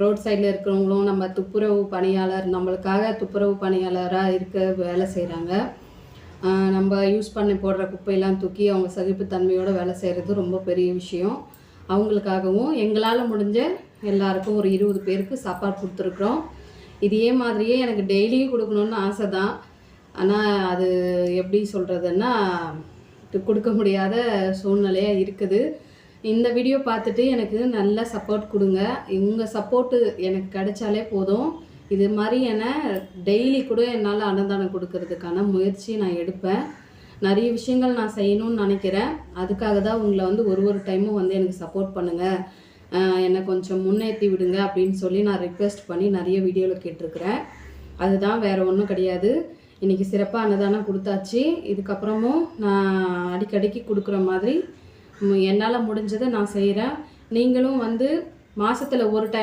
Road சைடில் இருக்கிறவங்களும் நம்ம துப்புரவு பணியாளர் நம்மளுக்காக துப்புரவு பணியாளராக இருக்க வேலை செய்கிறாங்க நம்ம யூஸ் பண்ணி போடுற குப்பையெல்லாம் தூக்கி அவங்க சகிப்புத்தன்மையோடு வேலை செய்கிறது ரொம்ப பெரிய விஷயம். அவங்களுக்காகவும் எங்களால் முடிஞ்ச எல்லாருக்கும் ஒரு இருபது பேருக்கு சாப்பாடு கொடுத்துருக்குறோம். இதே மாதிரியே எனக்கு டெய்லியும் கொடுக்கணுன்னு ஆசை தான் ஆனால் அது எப்படி சொல்கிறதுன்னா கொடுக்க முடியாத சூழ்நிலையாக இருக்குது. இந்த வீடியோ பார்த்துட்டு எனக்கு நல்ல சப்போர்ட் கொடுங்க. உங்கள் சப்போர்ட்டு எனக்கு கிடைச்சாலே போதும். இது மாதிரி என டெய்லி கூட என்னால் அன்னதானம் கொடுக்கறதுக்கான முயற்சி நான் எடுப்பேன். நிறைய விஷயங்கள் நான் செய்யணும்னு நினைக்கிறேன். அதுக்காக தான் உங்களை வந்து ஒரு ஒரு டைமும் வந்து எனக்கு சப்போர்ட் பண்ணுங்கள் என்னை கொஞ்சம் முன்னேற்றி விடுங்க அப்படின்னு சொல்லி நான் ரிக்வெஸ்ட் பண்ணி நிறைய வீடியோவில் கேட்டிருக்கிறேன். அதுதான் வேறு ஒன்றும் கிடையாது. இன்றைக்கி சிறப்பாக அன்னதானம் கொடுத்தாச்சு. இதுக்கப்புறமும் நான் அடிக்கடிக்கு கொடுக்குற மாதிரி என்னால் முடிஞ்சதை நான் செய்கிறேன் நீங்களும் வந்து மாதத்தில் ஒரு டைம்